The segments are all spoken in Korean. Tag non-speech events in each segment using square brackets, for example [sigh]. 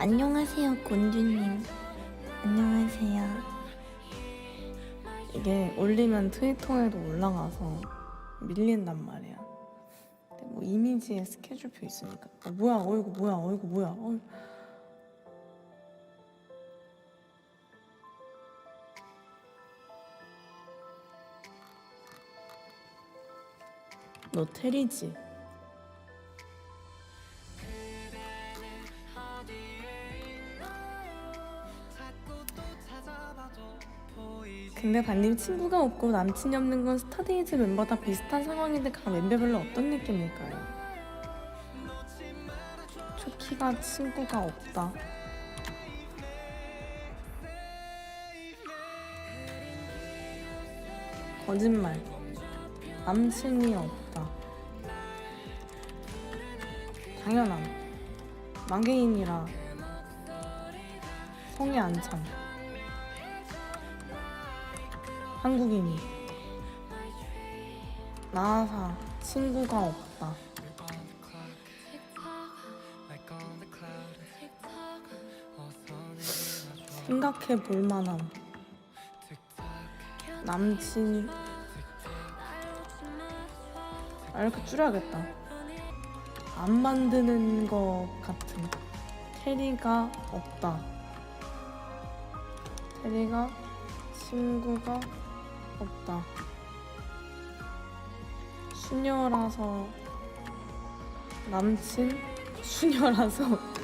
안녕하세요, 곤주님. 안녕하세요. 이게 올리면 트위터에도 올라가서 밀린단 말이야. 근데 뭐 이미지에 스케줄표 있으니까. 어, 뭐야, 어이구, 뭐야, 어이구, 뭐야. 어이. 너 테리지? 근데 반님 친구가 없고 남친이 없는 건 스타데이즈 멤버 다 비슷한 상황인데 각 멤버별로 어떤 느낌일까요? 초키가 친구가 없다. 거짓말. 남친이 없다. 당연함. 망개인이라 성에 안 참. 한국인이 나사 친구가 없다. 생각해 볼 만함. 남친 아, 이렇게 줄여야겠다. 안 만드는 것 같은 테리가 없다. 테리가 친구가 없다. 수녀라서 남친? 수녀라서 [laughs]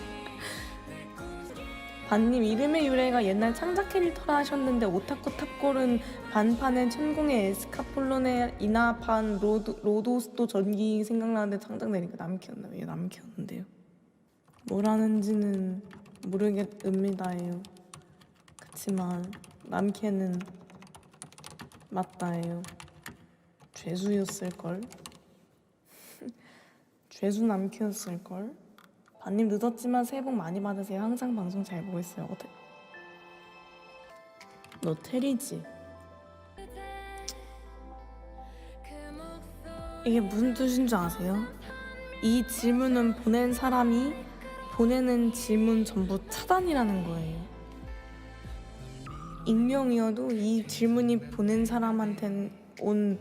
반님 이름의 유래가 옛날 창작 캐릭터라 하셨는데 오타쿠 탑골은 반판엔 천공의 에스카폴론의 이나판 로드, 로도스도 전기 생각나는데 창작 내니까 남키였나? 왜 남키였는데요. 뭐라는지는 모르겠습니다예요. 그치만 남캐는 맞다예요 죄수였을걸 [laughs] 죄수 남캐였을걸 반님 늦었지만 새해 복 많이 받으세요 항상 방송 잘 보고 있어요 어때? 너 테리지? 이게 무슨 뜻인 줄 아세요? 이 질문은 보낸 사람이 보내는 질문 전부 차단이라는 거예요. 익명이어도 이 질문이 보낸 사람한텐 온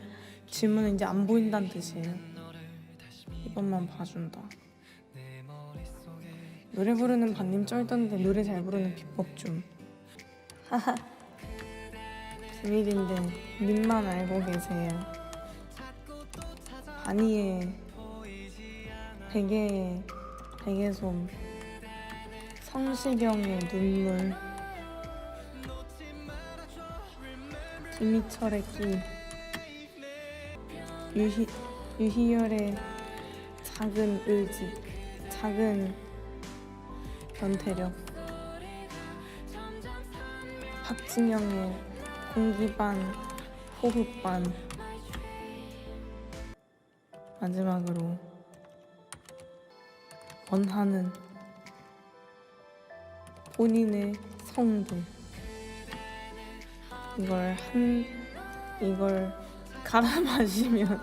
질문은 이제 안 보인다는 뜻이에요. 이것만 봐준다. 노래 부르는 반님 쩔던데 노래 잘 부르는 비법 좀. 비밀인데 님만 알고 계세요. 바니의 베개 베개솜 성시경의 눈물 김희철의 끼 유희, 유희열의 작은 의지 작은 변태력. 박진영의 공기반 호흡반. 마지막으로 원하는 본인의 성분 이걸 한 이걸 갈아 마시면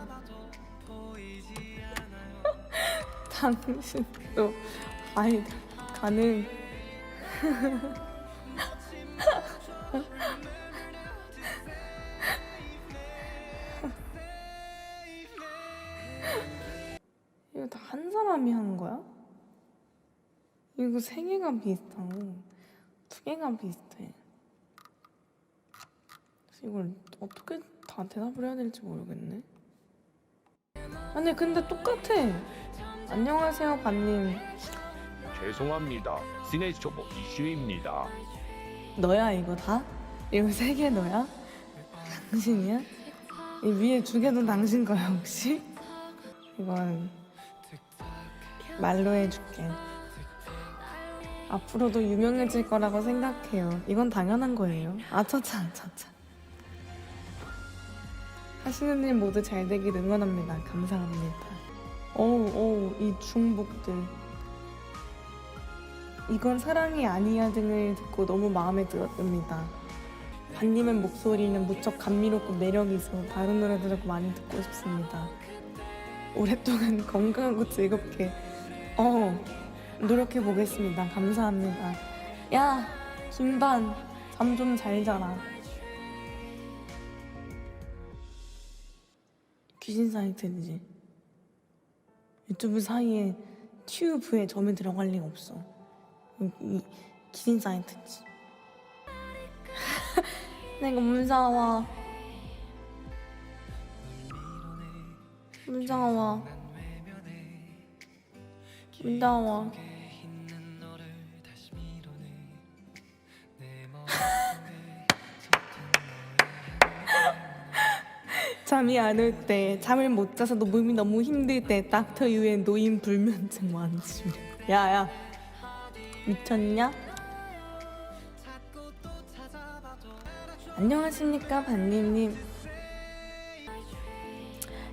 [laughs] 당신도 아이 가능 [laughs] 이거 다 한 사람이 하는 거야? 이거 세 개가 비슷하고 두 개가 비슷해. 이걸 어떻게 다 대답을 해야 될지 모르겠네. 아니 근데 똑같아. 안녕하세요 반님. 죄송합니다. 시네이처버 이슈입니다. 너야 이거 다? 이거 세 개 너야? 당신이야? 이 위에 두 개도 당신 거야 혹시? 이건 말로 해줄게. 앞으로도 유명해질 거라고 생각해요. 이건 당연한 거예요. 아차차 아차차. 하시는 일 모두 잘 되길 응원합니다. 감사합니다. 어우 어우 이 중복들. 이건 사랑이 아니야 등을 듣고 너무 마음에 들었습니다. 반님의 목소리는 무척 감미롭고 매력이 있어 다른 노래들도 많이 듣고 싶습니다. 오랫동안 [laughs] 건강하고 즐겁게 어 노력해 보겠습니다. 감사합니다. 야, 김반 잠 좀 잘 자라. 귀신 사이트지. 유튜브 사이에 튜브에 점이 들어갈 리가 없어. 이, 이 귀신 사이트지. [laughs] 내가 무서워. 무서워. 무서워. 잠이 안 올 때, 잠을 못 자서 너 몸이 너무 힘들 때, 닥터 유의 노인 불면증 완치. 야 야, 미쳤냐? 안녕하십니까 반님님.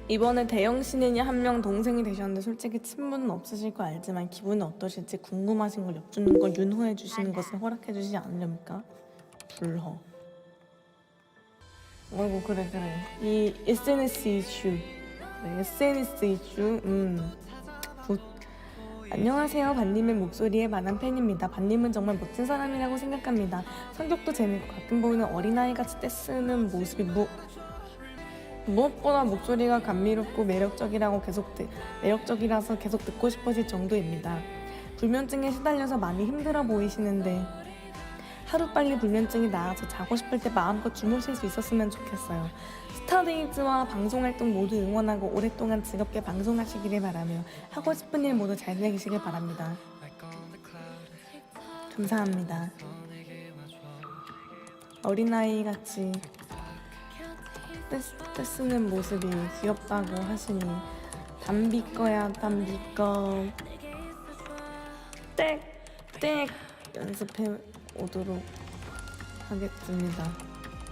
이번에 대영 신인이 한 명 동생이 되셨는데 솔직히 친분은 없으실 거 알지만 기분은 어떠실지 궁금하신 걸 엿주는 걸 윤호해 주시는 것을 허락해 주시지 않으렵니까? 불허. 어이구 그래 그래. 이 SNS 이슈. 네, SNS 이슈. 음. 굿. 안녕하세요. 반님의 목소리에 만한 팬입니다. 반님은 정말 멋진 사람이라고 생각합니다. 성격도 재밌고 가끔 보이는 어린아이같이 떼쓰는 모습이 무, 무엇보다 목소리가 감미롭고 매력적이라고 계속 듣, 매력적이라서 계속 듣고 싶어질 정도입니다. 불면증에 시달려서 많이 힘들어 보이시는데 하루빨리 불면증이 나아서 자고 싶을 때 마음껏 주무실 수 있었으면 좋겠어요. 스타데이즈와 방송활동 모두 응원하고 오랫동안 즐겁게 방송하시기를 바라며 하고 싶은 일 모두 잘 되시길 바랍니다. 감사합니다. 어린아이 같이 떼, 떼쓰는 모습이 귀엽다고 하시니 담비 거야 담비 거. 땡 땡 연습해 오도록 하겠습니다.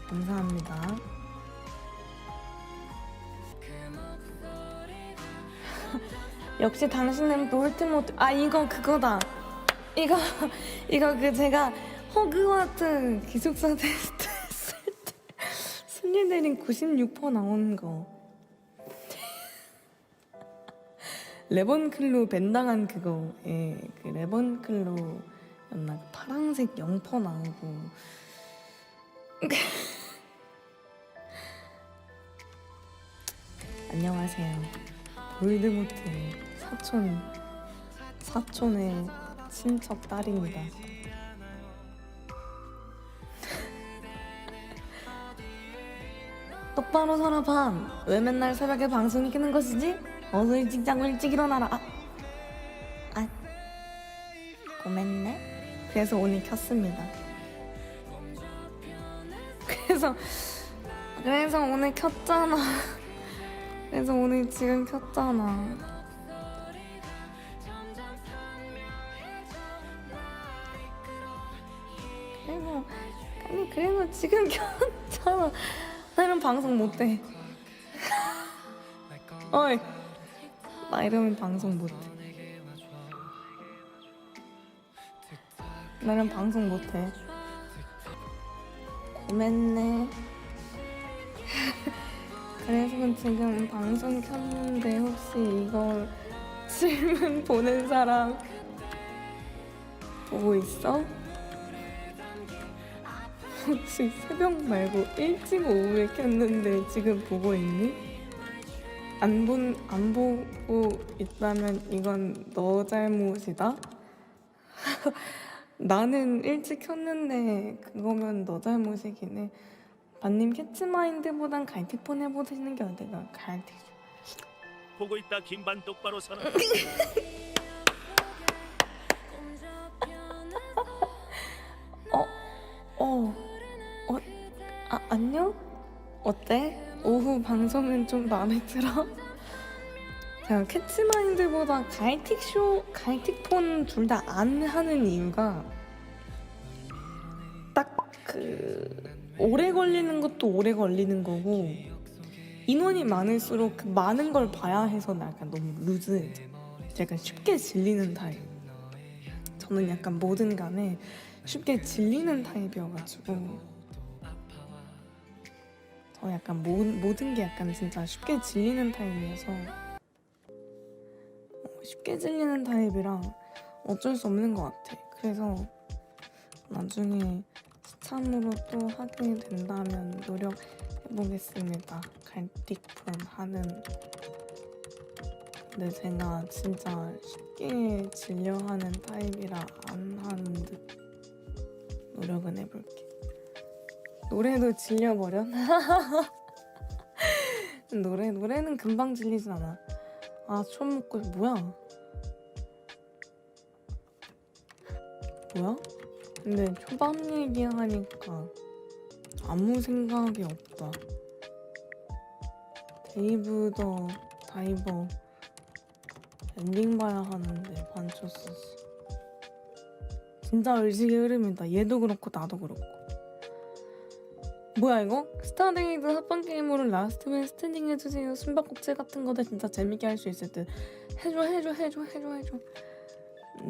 감사합니다. [laughs] 역시 당신은 볼트모트 아 이거 그거다. 이거 이거 그 제가 호그와트 기숙사 테스트 했을 때 스리데린 96% 나오는 거. [laughs] 레번클로 벤당한 그거 예, 그 레번클로 그 파란색 0% 나오고 [laughs] 안녕하세요 볼드모트의 사촌 사촌의 친척 딸입니다 [laughs] 똑바로 살아봐 왜 맨날 새벽에 방송이 켜는 것이지? 어서 일찍 자고 일찍 일어나라. 아, 아, 그래서 오늘 켰습니다. 그래서 그래서 오늘 켰잖아. 그래서 오늘 지금 켰잖아. 그리고 아니 그래서 지금 켰잖아. 나는 방송 못해. [laughs] 어이. 나 이러면 방송 못해. 나는 방송 못해. 고맙네. [laughs] 그래서 지금 방송 켰는데 혹시 이걸 질문 [laughs] 보는 사람 보고 있어? 혹시 새벽 말고 일찍 오후에 켰는데 지금 보고 있니? 안 본, 안 보고 있다면 이건 너 잘못이다? [laughs] 나는 일찍 켰는데 그거면 너 잘못이긴 해. 반님 캐치마인드보단 갈티폰 해보시는 게 어때가? 갈티. 보고 있다 김반 똑바로 서라 어, 어, 어, 아, 안녕? 어때? 오후 방송은 좀 마음에 들어? 제가 캐치마인드보다 갈틱쇼, 갈틱폰 둘 다 안 하는 이유가 딱 그 오래 걸리는 것도 오래 걸리는 거고 인원이 많을수록 그 많은 걸 봐야 해서 나 약간 너무 루즈해. 약간 쉽게 질리는 타입. 저는 약간 뭐든 간에 쉽게 질리는 타입이어가지고 저 약간 모, 모든 게 약간 진짜 쉽게 질리는 타입이어서 어, 쉽게 질리는 타입이랑 어쩔 수 없는 것 같아. 그래서 나중에 시참으로 또 하게 된다면 노력해보겠습니다. 갈틱품 하는. 근데 제가 진짜 쉽게 질려하는 타입이라 안 하는 듯 노력은 해볼게. 노래도 질려버려? [laughs] 노래 노래는 금방 질리진 않아. 아, 처음 먹고 뭐야? 뭐야? 근데 초밥 얘기하니까 아무 생각이 없다. 데이브 더 다이버 엔딩 봐야 하는데 반쳤었어. 진짜 의식의 흐름이다. 얘도 그렇고 나도 그렇고. 뭐야 이거? 스타데이드 합방 게임으로 라스트맨 스탠딩 해주세요. 숨바꼭질 같은 거들 진짜 재밌게 할 수 있을 듯. 해줘 해줘 해줘 해줘 해줘.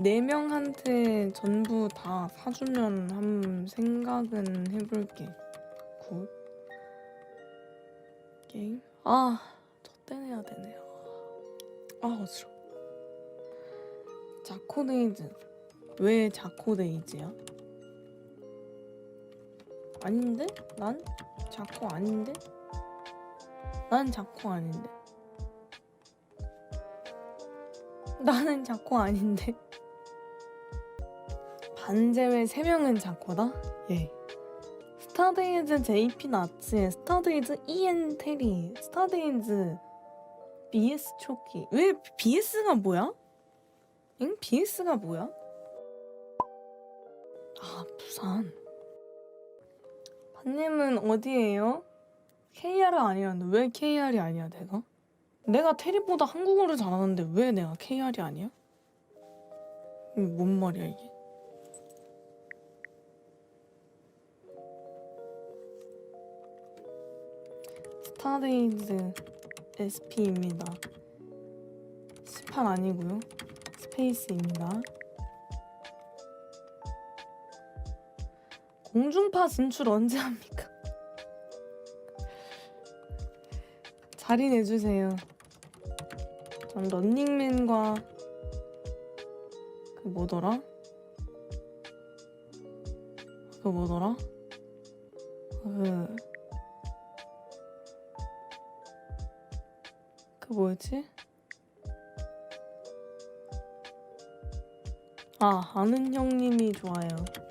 네 명한테 전부 다 사주면 한 생각은 해볼게. 굿. 게임? 아, 저때 내야 되네요. 아, 어지러. 자코데이즈. 왜 자코데이즈야? 아닌데? 난 자코 아닌데? 난 자코 아닌데. 나는 자코 아닌데. 반제외 3명은 자코다? 예. 스타데이즈 JP 나츠, 스타데이즈 EN 테리, 스타데이즈 BS 초키. 왜 BS가 뭐야? 응? BS가 뭐야? 아, 부산. 반님은 어디예요? KR 아니었는데 왜 KR이 아니야 내가? 내가 테리보다 한국어를 잘하는데 왜 내가 KR이 아니야? 뭔 말이야 이게? 스타데이즈 SP입니다. 스판 아니고요. 스페이스입니다. 공중파 진출 언제 합니까? 자리 내주세요. 전 런닝맨과 그 뭐더라? 그 뭐더라? 그... 그 뭐였지? 아, 아는 형님이 좋아요.